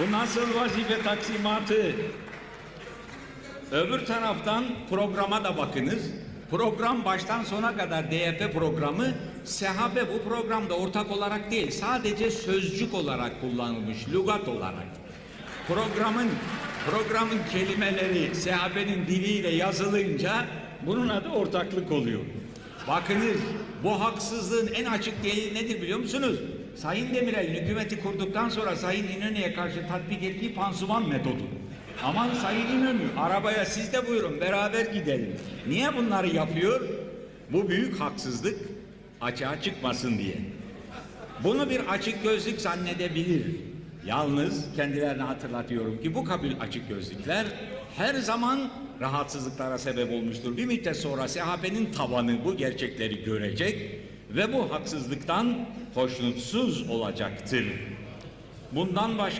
Bu nasıl vazife taksimatı? Öbür taraftan programa da bakınız. Program baştan sona kadar DYP programı sehabe bu programda ortak olarak değil sadece sözcük olarak kullanılmış lügat olarak. Programın programın kelimeleri sehabenin diliyle yazılınca bunun adı ortaklık oluyor. Bakınız bu haksızlığın en açık delili nedir biliyor musunuz? Sayın Demirel hükümeti kurduktan sonra Sayın İnönü'ye karşı tatbik ettiği pansuman metodu. Aman Sayın İnönü arabaya siz de buyurun beraber gidelim. Niye bunları yapıyor? Bu büyük haksızlık açığa çıkmasın diye. Bunu bir açık gözlük zannedebilir. Yalnız kendilerine hatırlatıyorum ki bu kabil açık gözlükler her zaman rahatsızlıklara sebep olmuştur. Bir müddet sonra sahabenin tabanı bu gerçekleri görecek ve bu haksızlıktan hoşnutsuz olacaktır. Bundan başka